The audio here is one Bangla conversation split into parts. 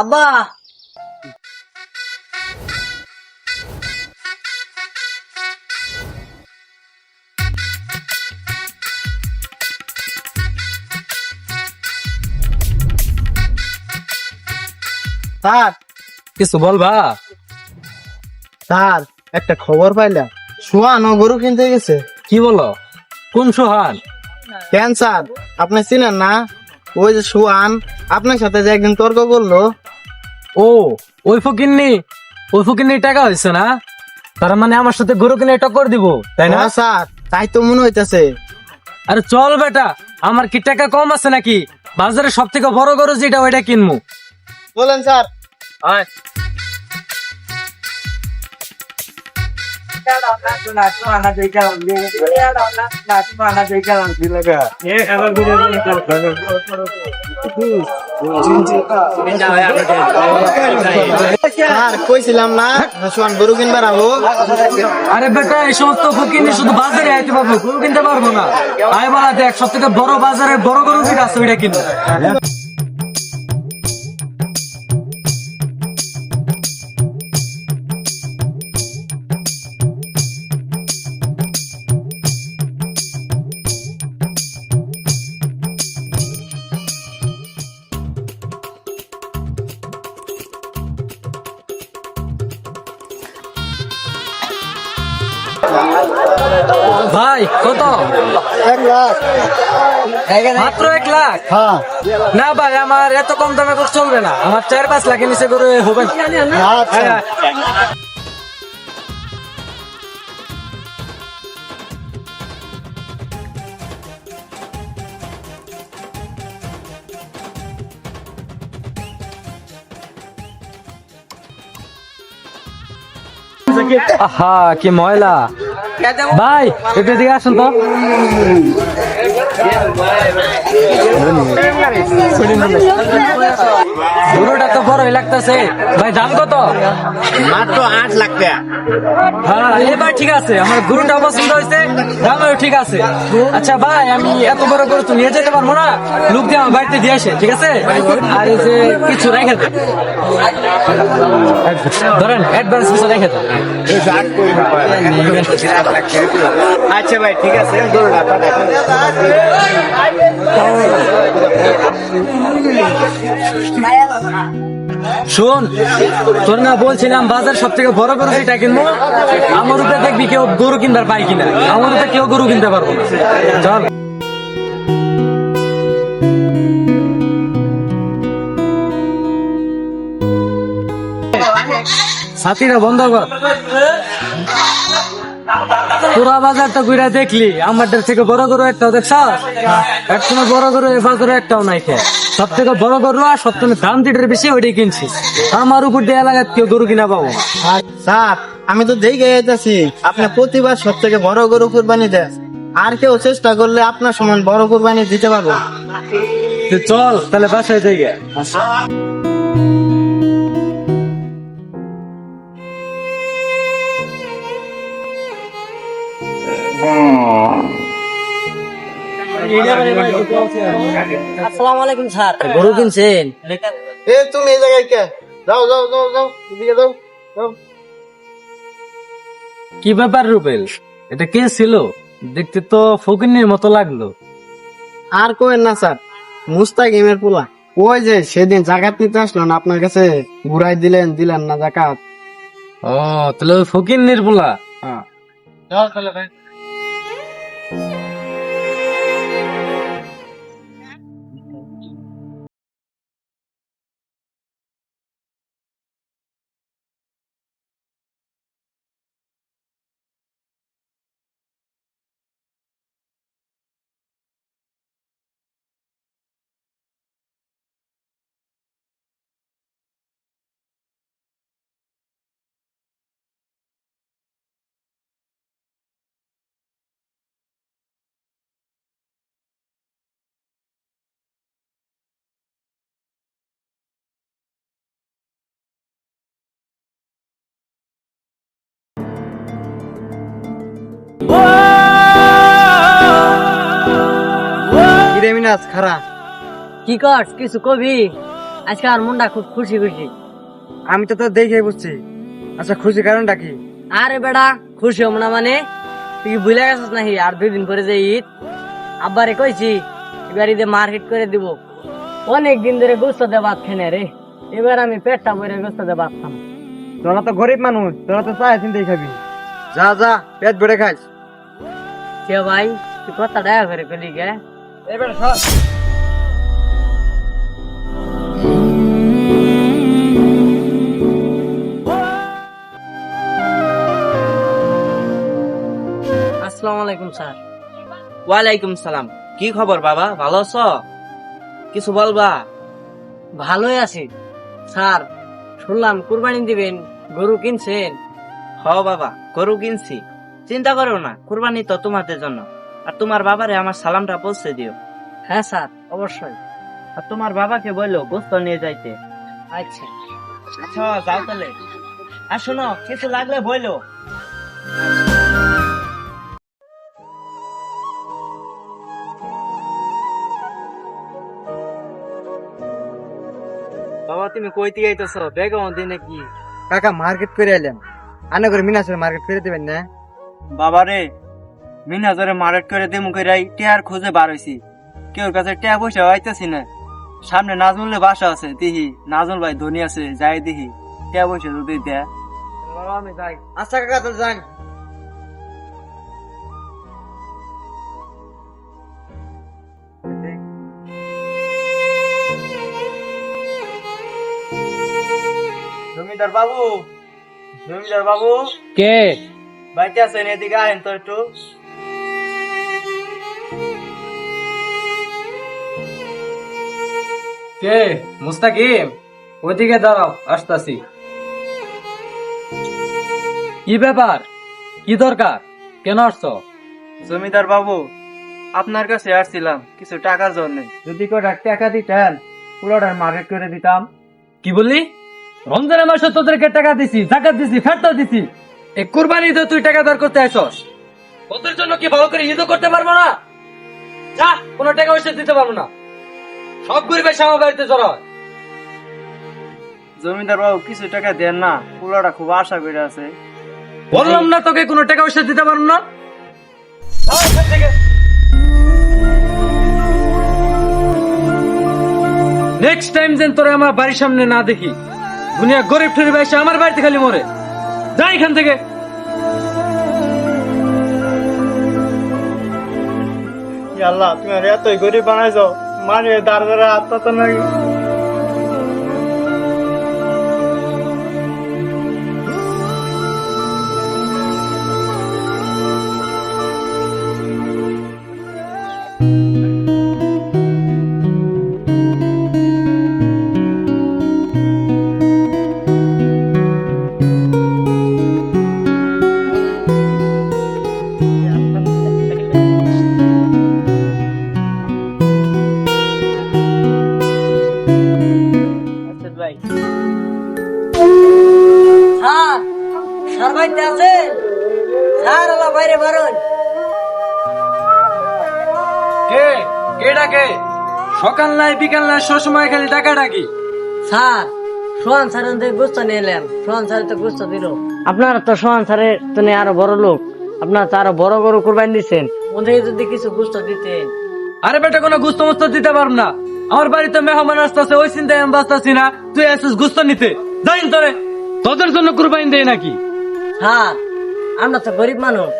আব্বা। স্যার। কিছু বল ভা স্যার একটা খবর পাইলাম। সোহান ও গরু কিনতে গেছে। কি বলো? কোন সোহান? কেন স্যার? আপনি চিনেন না? ওই যে সোহান আপনার সাথে যে একদিন তর্ক করল। ও ওই ফকিন্নি ওই ফকিন্নি টাকা হয়েছে না? তার মানে আমার সাথে গরু কিনে টক্কর দিব তাই না? হ্যাঁ, স্যার তাই তো মনে হইতেছে। আরে চল বেটা আমার কি টাকা কম আছে নাকি? বাজারে সব থেকে বড় গরু যেটা ওইটা কিনবো বলেন স্যার। স্যার কইছিলাম না আরে বেটা, এই সমস্ত শুধু বাজারে কিনতে পারব না। আয় দেখ সব থেকে বড় বাজারে বড় গরু যেটা আছে, ওইটা কিনবো ভাই কত? এক লাখ। মাত্র এক লাখ? হ্যাঁ। না ভাই আমার এত কম দামে চলবে না। আমার চার পাঁচ লাখের নিচে করে হবে না। আহা কি ময়লা। ভাই একটু দিকে আসুন তো। গরুটা তো বড়ই লাগতেছে। ভাই দাম কত? মাত্র আট লাখ টাকা। হ্যাঁ এবার ঠিক আছে আমার গরুটা পছন্দ হয়েছে দামেও ঠিক আছে। আচ্ছা ভাই আমি এত বড় গরু তো নিয়ে যেতে পারব না। লোক দিয়ে আমার বাড়িতে দিয়ে আসে ঠিক আছে? আর এই যে কিছু রেখে দেন। ধরেন অ্যাডভান্স কিছু রেখে দেন। আচ্ছা ভাই ঠিক আছে গরুটা শোন, তোর না বলছিলাম বাজার সব থেকে বড় গরু যেটা কিনবো? আমার উপরে দেখবি কেউ গরু কিনবার পাই কিনা। আমার উপরে কেউ গরু কিনতে পারব চল। সাথীরা বন্ধ কর। পুরা বাজারটা ঘুরে দেখলি আমারটার থেকে বড় গরু একটাও দেখছ একসময় বড় গরু এ বাজারে একটাও নাই খেয়ে সব থেকে বড় গরু আর সব থেকে দাম যেটার বেশি ওইটাই কিনছি। আমার উপর দিয়ে এলাকায় কেউ গরু কিনা পাবো? স্যার আমি তো দেখে যাইতেছি আপনি প্রতিবার সব থেকে বড় গরু কুরবানি দেন। আর কেউ চেষ্টা করলে আপনার সমান বড় কুরবানি দিতে পারব। চল তাহলে বাসায় যাই আসসালামু আলাইকুম স্যার। গরু কিনছেন? এ তুমি এই জায়গায় কে? যাও যাও যাও যাও এদিকে যাও যাও। কি ব্যাপার রুবেল? এটা কে ছিল? দেখতে তো ফকিনের মতো লাগল। আর কোয়েন না স্যার। মুস্তাকিমের পোলা। ওই যে সেদিন জাকাত নিতে আসলো না আপনার কাছে ঘুরাই দিলেন দিলেন না জাকাত? ও তাহলে ওই ফকির নির্বলা হ্যাঁ। কিরে মিনাজ খারা কি কর কিছু কবি? আজকে আমার মনটা খুব খুশি খুশি। আমি তো তোর দেখে বুঝছি। আচ্ছা খুশি কারণটা কি? আরে বেড়া খুশি হব না মানে? তুই ভুলে গেছিস নাকি? আর দুই দিন পরে যে ঈদ? আব্বারে কইছি এবার ঈদে মার্কেট করে দিব। অনেক দিন ধরে গোস্ত দিয়ে ভাত খেনে রে। এবার আমি পেটটা ভরে গোস্ত দিয়ে ভাত খাম তোরা তো গরিব মানুষ তোরা তো চাই চিন্তাই খাবি। যা যা পেট ভরে খাইস। কে ভাই তুই কথা দয়া করে কলি গে? এবার সর। আসসালামু আলাইকুম স্যার। ওয়ালাইকুম সালাম। কি খবর বাবা? ভালো আছো? কিছু বলবা? ভালোই আছি। স্যার শুনলাম কুরবানি দিবেন গরু কিনছেন। হ বাবা গরু কিনছি। চিন্তা করো না কুরবানি তো তোমাদের জন্য। আর তোমার বাবারে আমার সালামটা পৌঁছে দিও। হ্যাঁ স্যার অবশ্যই। আর তোমার বাবাকে বলল গোস্ত নিয়ে যাইতে। আচ্ছা। আচ্ছা যাও তাহলে। আর শোনো কিছু লাগলে বলল বাবা তুমি কই থেকে আইতেছো বেগম দিনে কি কাকা মার্কেট করে এলাম আনে করে মিনাসের মার্কেট করে দিবেন না? বাবারে মিনাজরে মারেট করে দে মুখে রাই টিয়ার খুঁজে বার হইছি। কেউ কাছে টিয়া পয়সা আইতাছি না। সামনে নাজমুলের বাসা আছে দিহি। নাজমুল ভাই ধনী আছে যাই দিহি। টিয়া পয়সা যদি দেয় আমি যাই। আচ্ছা কাকা তো যান। জমিদার বাবু জমিদার বাবু। কে? বাইতে আছেন এদিকে আহেন তো একটু। কে? মুস্তাকিম? ওদিকে দাঁড়াও আসতাছি। কি ব্যাপার? কি দরকার? কেন আসছো? জমিদার বাবু আপনার কাছে আসছিলাম কিছু টাকার জন্য। যদি কটা টাকা দিতেন পুরোটার মার্কেট করে দিতাম। কি বললি? রমজানের মাসে তোদেরকে টাকা দিছি জাকাত দিছি ফেরত দিছি। এই কুরবানি তো তুই টাকা দর করতে আসছস ওদের জন্য কি ভালো করে ঈদও করতে পারব না? যা কোনো টাকা পয়সা দিতে পারব না। সব গরিবের আমার বাড়িতে হয় জমিদার বাবু কিছু টাকা দেন না। পুরোটা খুব আশা করে আছে। বললাম না তোকে কোনো টাকা পয়সা দিতে পারব না। নেক্সট টাইম যেন তোরা আমার বাড়ির সামনে না দেখি দুনিয়া গরিব ঠেরে এসে আমার বাড়িতে খালি মরে। যা এখান থেকে। আল্লাহ তুমি আর এতই গরিব বানাইছো। মানে দাঁড় দাঁড়া আত্মা নাকি ভাই। স্যার স্যার বাড়িতে আছে স্যার আলা বাইরে বারণ কে? কে ডাকে? সকাল নাই বিকাল নাই সবসময় খালি টাকা ডাকি স্যার সোহান স্যারের থেকে গুস্ত নিয়ে এলাম সোহান স্যার তো গুস্ত দিল। আপনারা তো সোহান স্যারের তুমি আরও বড় লোক। আপনারা তো আরও বড় বড় কুরবানি দিচ্ছেন যদি কিছু গুস্ত দিতেন। আরে বেটা কোনো গুস্ত মুস্ত দিতে পারব না। আমার বাড়িতে মেহমান আসতেছে ওই চিন্তায় আমি বাঁচতেছি না। তুই আসিস গুস্ত নিতে। জানিন তোরে। তোদের জন্য কুরবানি দেয় নাকি? স্যার আমরা তো গরিব মানুষ।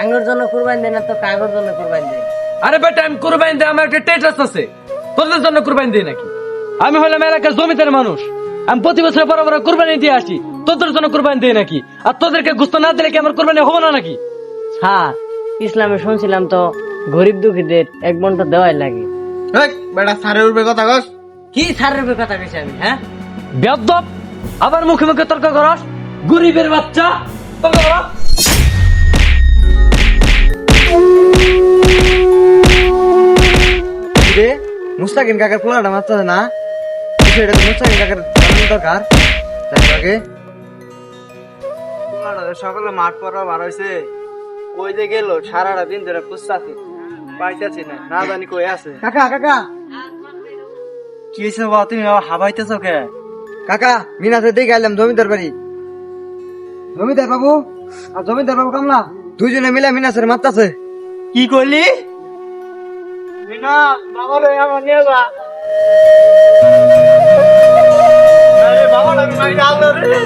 আঙ্গুর জন্য কুরবানি দেয় না তো কাগর জন্য কুরবানি দেয়? আরে বেটা আমি কুরবানি দেয় আমার একটা টেটাস আছে। তোদের জন্য কুরবানি দেয় নাকি? আমি হলাম এলাকার জমিদার মানুষ। আমি প্রতি বছর বড় বড় কুরবানি দিয়ে আসি। তোদের জন্য কুরবানি দেয় নাকি? আর তোদেরকে গুস্ত না দিলে কি আমার কুরবানি হব না নাকি? স্যার ইসলামে শুনছিলাম তো গরিব দুঃখীদের এক বন্টা দেওয়াই লাগে। বেটা সারে উঠবে কথা কস। কি স্যারের কথা কইছি আমি হ্যাঁ? বেদ্যপ আবার মুখে মুখে তর্ক করস। গরিবের বাচ্চা তর্ক করস রে মুস্তাকিন কাকার পোলাটা মারতে না? তো মুস্তাকিন কাকার জানানো দরকার। তাই আগে। সকালে মাঠ পড়া বার হয়েছে ওই যে গেল সারাটা দিন ধরে খুঁজতাছি। পাইতাছি না না জানি কই আছে। কাকা কাকা। কি হয়েছে বাবা তুমি আবার হাবাইতেছো কে? কাকা মিনাতে দেখে আইলাম জমিদার বাড়ি। জমিদার বাবু? আর জমিদার বাবু কামলা? দুজনে মিলে মিনাসের মারতাছে। কি করলি? মিনা বাবা রে আমার নিয়ে যা। আরে বাবা আমি মাইরা আলো রে।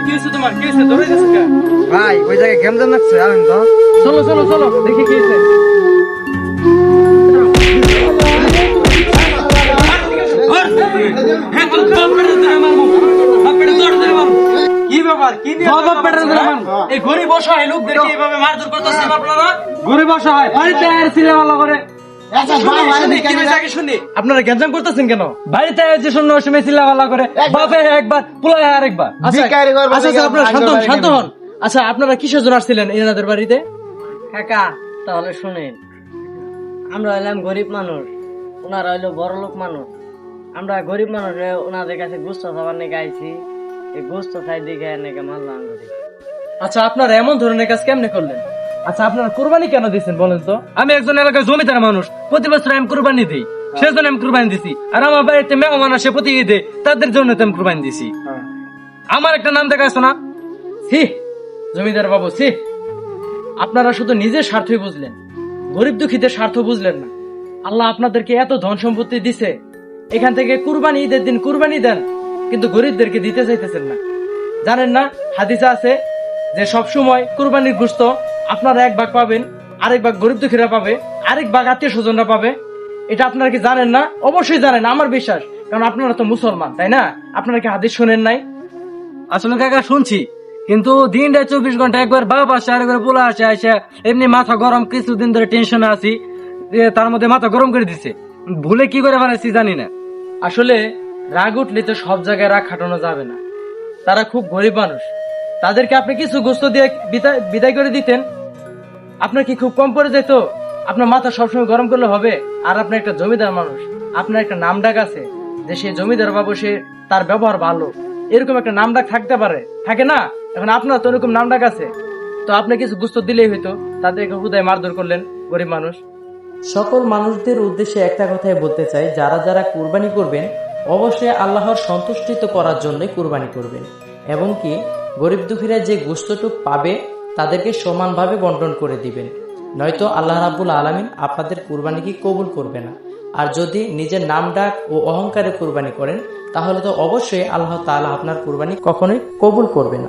কি হয়েছে তোমার? কি হয়েছে? ধরে গেছে ভাই ওই জায়গায় গেম জাম লাগছে? আবেন তো। চলো চলো চলো দেখি কি হয়েছে। কি ব্যাপার? কি নিয়ে এই গরিব অসহায় লোকদেরকে এইভাবে মারধর করতেছেন আপনারা গরিব অসহায় বাড়িতে আর ভালো করে আপনারা গ্যাঞ্জাম করতেছেন কেন? বাড়িতে আছে শূন্য সময় করে। বাপে একবার পুলায় আরেকবার। আচ্ছা আচ্ছা আচ্ছা, আপনারা শান্ত হন শান্ত হন। আচ্ছা আপনারা কিসের জন্য আসছিলেন এনাদের বাড়িতে? কাকা তাহলে শুনেন। আমরা হইলাম গরিব মানুষ ওনারা হইল বড় লোক মানুষ। আমরা গরিব মানুষ ওনাদের কাছে গুস্ত খাবার নিয়ে গাইছি এই গুস্ত খাই দিকে নাকি মারলাম আচ্ছা আপনারা এমন ধরনের কাজ কেমনে করলেন? আচ্ছা আপনারা কোরবানি কেন দিচ্ছেন বলেন তো? আমি একজন এলাকায় জমিদার মানুষ প্রতি বছর আমি কোরবানি দিই। সেজন্য আমি কোরবানি দিছি। আর আমার বাড়িতে মেহমান আসে প্রতি ঈদে তাদের জন্য তো আমি কোরবানি দিছি। আমার একটা নাম দেখাচ্ছ না? ছি জমিদার বাবু ছি। আপনারা শুধু নিজের স্বার্থই বুঝলেন। গরিব দুঃখীদের স্বার্থ বুঝলেন না। আল্লাহ আপনাদেরকে এত ধন সম্পত্তি দিছে। এখান থেকে কুরবানি ঈদের দিন কুরবানি দেন কিন্তু গরিবদেরকে দিতে চাইতেছেন না। জানেন না হাদিসা আছে যে সব সময় কুরবানির গুস্ত আপনারা এক ভাগ পাবেন আরেক ভাগ গরিব দুঃখীরা পাবে আরেক ভাগ আত্মীয় স্বজনরা পাবে। এটা আপনারা কি জানেন না? অবশ্যই জানেন আমার বিশ্বাস। কারণ আপনারা তো মুসলমান তাই না? আপনারা কি হাদিস শোনেন নাই? আসলে কাকা শুনছি। কিন্তু দিনটা চব্বিশ ঘণ্টা একবার বাপ আসে আরেকবার পোলা আসে আসে এমনি মাথা গরম কিছুদিন ধরে টেনশনে আছি তার মধ্যে মাথা গরম করে দিছে। ভুলে কি করে বানাইছি জানি না। আসলে রাগ উঠলে তো সব জায়গায় রাগ খাটানো যাবে না। তারা খুব গরিব মানুষ। তাদেরকে আপনি কিছু গোস্ত দিয়ে বিদায়- বিদায় করে দিতেন। আপনার কি খুব কম পড়ে যেত আপনার মাথা সবসময় গরম করলে হবে। আর আপনি একটা জমিদার মানুষ। আপনার একটা নাম ডাক আছে। যে সে জমিদার বাবু, সে তার ব্যবহার ভালো। এরকম একটা নাম ডাক থাকতে পারে। থাকে না? এখন আপনার তো এরকম নাম ডাক আছে। তো আপনি কিছু গুস্ত দিলেই হইতো। তাদেরকে হুদায় মারধর করলেন গরিব মানুষ। সকল মানুষদের উদ্দেশ্যে একটা কথাই বলতে চাই। যারা যারা কুরবানি করবেন, অবশ্যই আল্লাহর সন্তুষ্টিত করার জন্যই কুরবানি করবেন। এবং কি, গরিব দুঃখীরা যে গোস্তটুক পাবে তাদেরকে সমানভাবে বন্টন করে দিবেন। নয়তো আল্লাহ রাবুল আলমিন আপনাদের কুরবানিকে কবুল করবে না। আর যদি নিজের নাম ডাক ও অহংকারে কোরবানি করেন, তাহলে তো অবশ্যই আল্লাহ তালা আপনার কোরবানি কখনোই কবুল করবে না।